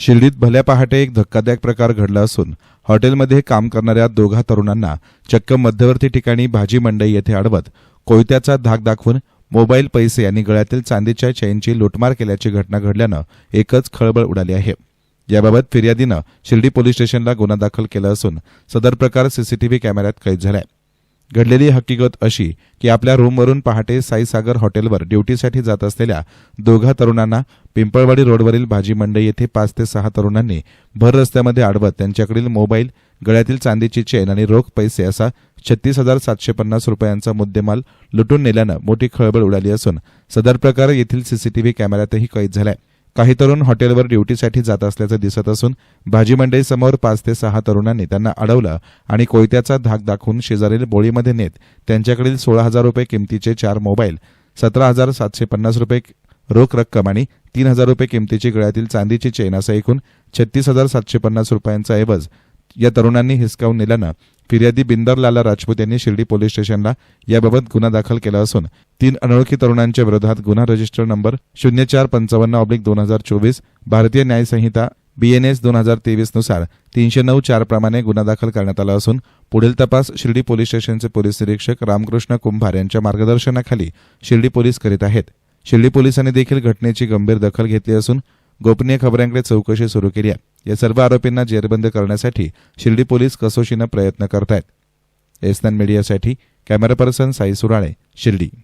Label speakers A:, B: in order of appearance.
A: शिर्डीत भल्या पहाटे एक धक्कादायक प्रकार घडला असून हॉटेलमध्ये काम करणाऱ्या दोघा तरुणांना चक्क मध्यवर्ती ठिकाणी भाजी मंडई येथे अडवत कोयत्याचा धाक दाखवून मोबाईल पैसे आणि गळ्यातील चांदीच्या चैनची लुटमार केल्याची घटना घडल्यानं एकच खळबळ उडाली आहे. याबाबत फिर्यादीनं शिर्डी पोलीस स्टेशनला गुन्हा दाखल केला असून सदर प्रकार सीसीटीव्ही कॅमेऱ्यात कैद झाला आहे घडलेली हकीकत अशी की आपल्या रूमवरून पहाटे साईसागर हॉटेलवर ड्युटीसाठी जात असलेल्या दोघा तरुणांना पिंपळवाडी रोडवरील भाजी मंडई येथे पाच ते सहा तरुणांनी भर रस्त्यामध्ये अडवत त्यांच्याकडील मोबाईल गळ्यातील चांदीची चेन आणि रोख पैसे असा छत्तीस हजार सातशे पन्नास रुपयांचा मुद्देमाल लुटून नेल्यानं मोठी खळबळ उडाली असून सदर प्रकार येथील सीसीटीव्ही कॅमेऱ्यातही कैद झालाय. काही तरुण हॉटेलवर ड्युटीसाठी जात असल्याचं दिसत असून भाजी मंडईसमोर पाच ते सहा तरुणांनी त्यांना अडवलं आणि कोयत्याचा धाक दाखवून शेजारील बोळीमध्ये नेत त्यांच्याकडील सोळा हजार रुपये किमतीचे चार मोबाईल सतरा हजार सातशे पन्नास रुपये रोख रक्कम आणि तीन हजार रुपये किमतीची गळ्यातील चांदीची चेन असं एकूण छत्तीस हजार सातशे पन्नास रुपयांचा ऐवज या तरुणांनी हिसकावून नेल्यानं फिर्यादी बिंदरलाला राजपूत यांनी शिर्डी पोलीस स्टेशनला याबाबत गुन्हा दाखल केला असून तीन अनोळखी तरुणांच्या विरोधात गुन्हा रजिस्टर नंबर शून्य चार पंचावन्न ऑब्लिक दोन हजार चोवीस भारतीय न्यायसंहिता बीएनएस दोन हजार तेवीसनुसार तीनशे नऊ चार प्रमाणे गुन्हा दाखल करण्यात आला असून पुढील तपास शिर्डी पोलीस स्टेशनचे पोलीस निरीक्षक रामकृष्ण कुंभार यांच्या मार्गदर्शनाखाली शिर्डी पोलीस करीत आहेत. शिर्डी पोलिसांनी देखील घटनेची गंभीर दखल घेतली असून गोपनीय खबरांकडे चौकशी सुरू केली आहे. या सर्व आरोपींना जेरबंद करण्यासाठी शिर्डी पोलीस कसोशीनं प्रयत्न करत आहेत एसनान मीडियासाठी कॅमेरा पर्सन साई सुराळे शिर्डी.